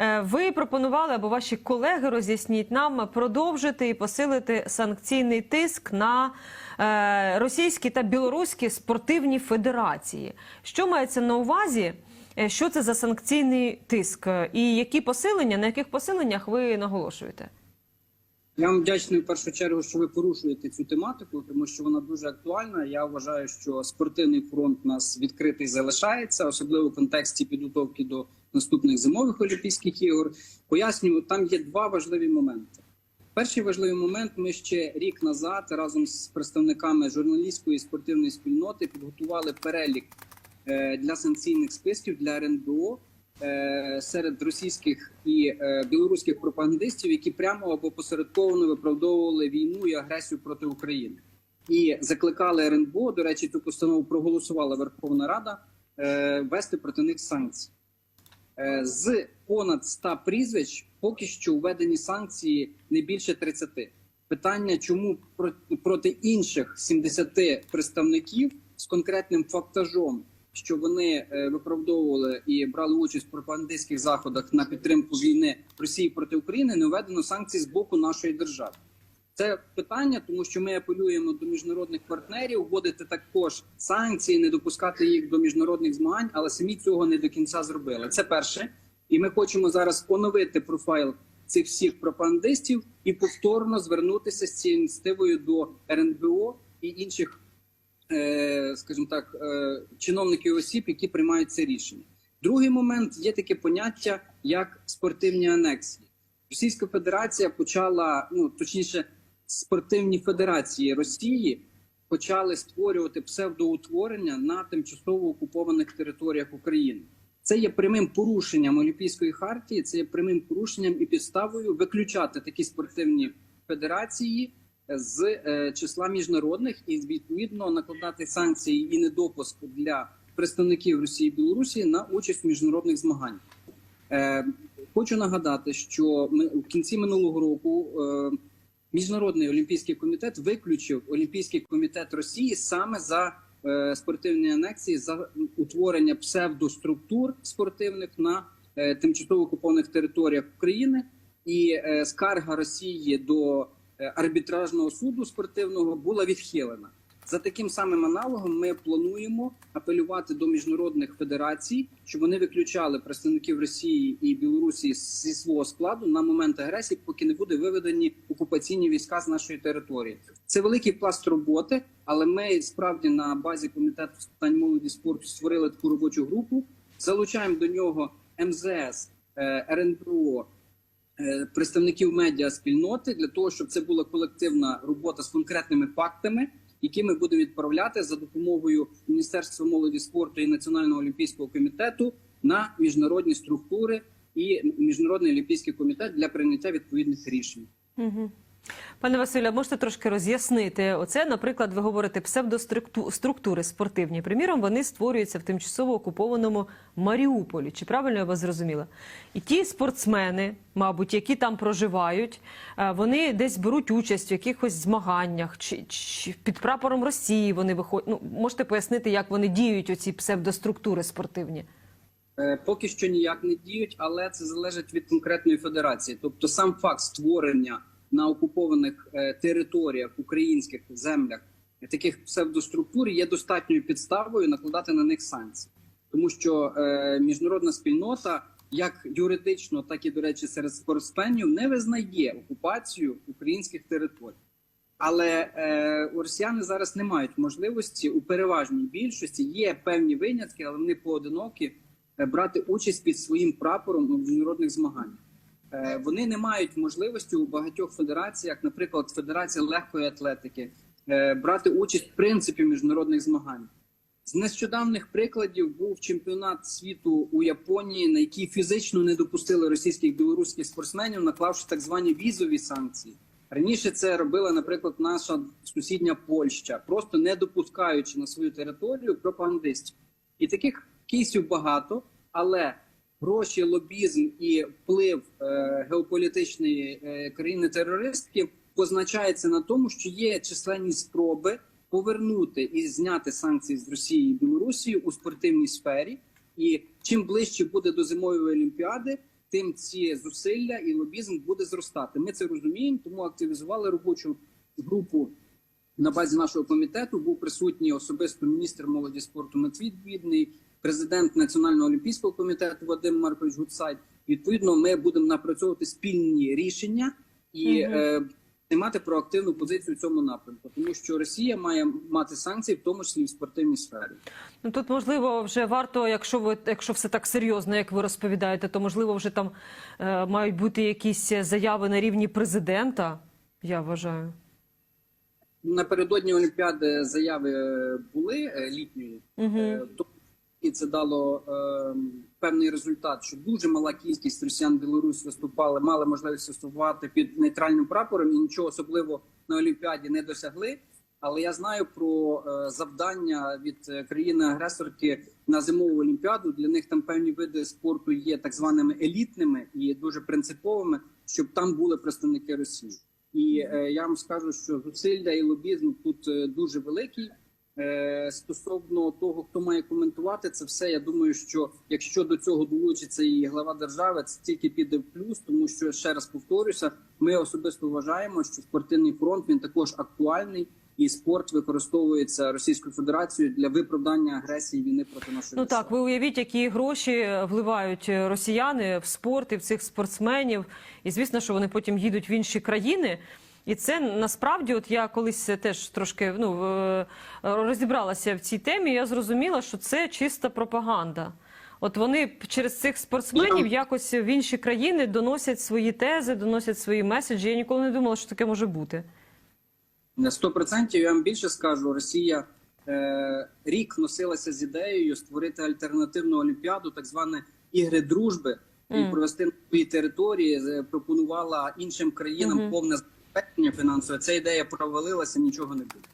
Е, Ви пропонували або ваші колеги роз'ясніть нам продовжити і посилити санкційний тиск на е, російські та білоруські спортивні федерації. Що мається на увазі? Е, Що це за санкційний тиск? І які посилення, на яких посиленнях ви наголошуєте? Я вам вдячний в першу чергу, що ви порушуєте цю тематику, тому що вона дуже актуальна. Я вважаю, що спортивний фронт у нас відкритий залишається, особливо в контексті підготовки до наступних зимових олімпійських ігор. Пояснюю, там є два важливі моменти. Перший важливий момент: ми ще рік назад разом з представниками журналістської і спортивної спільноти підготували перелік е, для санкційних списків для РНБО серед російських і е, білоруських пропагандистів, які прямо або посередковано виправдовували війну і агресію проти України, і закликали РНБО. До речі, цю постанову проголосувала Верховна Рада е, ввести проти них санкції. Е, З понад 100 прізвищ поки що введені санкції не більше 30. Питання, чому про- проти інших 70 представників з конкретним фактажом, що вони е, виправдовували і брали участь в пропагандистських заходах на підтримку війни Росії проти України, не введено санкцій з боку нашої держави. Це питання, тому що ми апелюємо до міжнародних партнерів вводити також санкції, не допускати їх до міжнародних змагань, але самі цього не до кінця зробили. Це перше, і ми хочемо зараз оновити профайл цих всіх пропагандистів і повторно звернутися з цією ініціативою до РНБО і інших, скажімо так, е, чиновників осіб, які приймають це рішення. Другий момент є таке поняття як спортивні анексії. Російська Федерація почала, ну точніше, спортивні федерації Росії почали створювати псевдоутворення на тимчасово окупованих територіях України. Це є прямим порушенням Олімпійської хартії, це є прямим порушенням і підставою виключати такі спортивні федерації з е, числа міжнародних і відповідно накладати санкції і недопуск для представників Росії і Білорусі на участь в міжнародних змаганнях. Е, хочу нагадати, що ми в кінці минулого року е, міжнародний олімпійський комітет виключив Олімпійський комітет Росії саме за спортивні анексії за утворення псевдоструктур спортивних на тимчасово окупованих територіях України, і скарга Росії до арбітражного суду спортивного була відхилена. За таким самим аналогом ми плануємо апелювати до міжнародних федерацій, щоб вони виключали представників Росії і Білорусі зі свого складу на момент агресії, поки не буде виведені окупаційні війська з нашої території. Це великий пласт роботи, але ми справді на базі комітету з питань молоді спорту створили таку робочу групу. Залучаємо до нього МЗС, е, РНБО, е, представників медіа спільноти для того, щоб це була колективна робота з конкретними фактами, які ми будемо відправляти за допомогою Міністерства молоді спорту і Національного олімпійського комітету на міжнародні структури і міжнародний олімпійський комітет для прийняття відповідних рішень. Угу. Пане Василю, можете трошки роз'яснити? Оце, наприклад, ви говорите псевдоструктури спортивні. Приміром, вони створюються в тимчасово окупованому Маріуполі. Чи правильно я вас зрозуміла? І ті спортсмени, мабуть, які там проживають, е, вони десь беруть участь в якихось змаганнях, чи, чи під прапором Росії вони виходять. Ну, можете пояснити, як вони діють, оці псевдоструктури спортивні? Е, Поки що ніяк не діють, але це залежить від конкретної федерації. Тобто, сам факт створення на окупованих е, територіях українських землях таких псевдоструктур є достатньою підставою накладати на них санкції, тому що е, міжнародна спільнота, як юридично, так і до речі, серед спортсменів, не визнає окупацію українських територій. Але е, росіяни зараз не мають можливості у переважній більшості. Є певні винятки, але вони поодинокі е, брати участь під своїм прапором у міжнародних змаганнях. Е, Вони не мають можливості у багатьох федераціях, наприклад, Федерація легкої атлетики, е, брати участь в принципі міжнародних змаганнях. З нещодавних прикладів був чемпіонат світу у Японії, на який фізично не допустили російських білоруських спортсменів, наклавши так звані візові санкції. Раніше це робила, наприклад, наша сусідня Польща, просто не допускаючи на свою територію пропагандистів. І таких кейсів багато, але гроші, лобізм і вплив е, геополітичної е, країни-терористки позначається на тому, що є численні спроби повернути і зняти санкції з Росії і Білорусі у спортивній сфері. І чим ближче буде до зимової олімпіади, тим ці зусилля і лобізм буде зростати. Ми це розуміємо, тому активізували робочу групу на базі нашого комітету. Був присутній особисто міністр молоді спорту Матвій Бідний, президент Національного олімпійського комітету Вадим Маркович Гуцай. Відповідно, ми будемо напрацьовувати спільні рішення і Мгм. е, займати проактивну позицію в цьому напрямку, тому що Росія має мати санкції, в тому числі і в спортивній сфері. Ну тут можливо вже варто, якщо ви якщо все так серйозно, як ви розповідаєте, то можливо вже там е, мають бути якісь заяви на рівні президента. Я вважаю. Напередодні Олімпіади заяви е, були е, літньої, Угу. І це дало е, певний результат, що дуже мала кількість росіян Білорусь виступали, мали можливість виступати під нейтральним прапором і нічого особливого на Олімпіаді не досягли. Але я знаю про е, завдання від е, країни-агресорки на зимову олімпіаду. Для них там певні види спорту є так званими елітними і дуже принциповими, щоб там були представники Росії. І е, я вам скажу, що зусилля і лобізм тут е, дуже великий. Е, стосовно того, хто має коментувати це все, я думаю, що якщо до цього долучиться і глава держави, це тільки піде в плюс, тому що ще раз повторюся, ми особисто вважаємо, що спортивний фронт він також актуальний, і спорт використовується Російською Федерацією для виправдання агресії війни проти нашої Ну так, ви уявіть, які гроші вливають росіяни в спорт і в цих спортсменів. І звісно, що вони потім їдуть в інші країни. І це насправді, от я колись теж трошки ну е, розібралася в цій темі. Я зрозуміла, що це чиста пропаганда. От вони через цих спортсменів якось в інші країни доносять свої тези, доносять свої меседжі. Я ніколи не думала, що таке може бути. На 100% я вам більше скажу, Росія е, рік носилася з ідеєю створити альтернативну олімпіаду, так зване ігри дружби, і провести на своїй території. Пропонувала іншим країнам Мгм. повне забезпечення фінансове. Ця ідея провалилася, нічого не буде.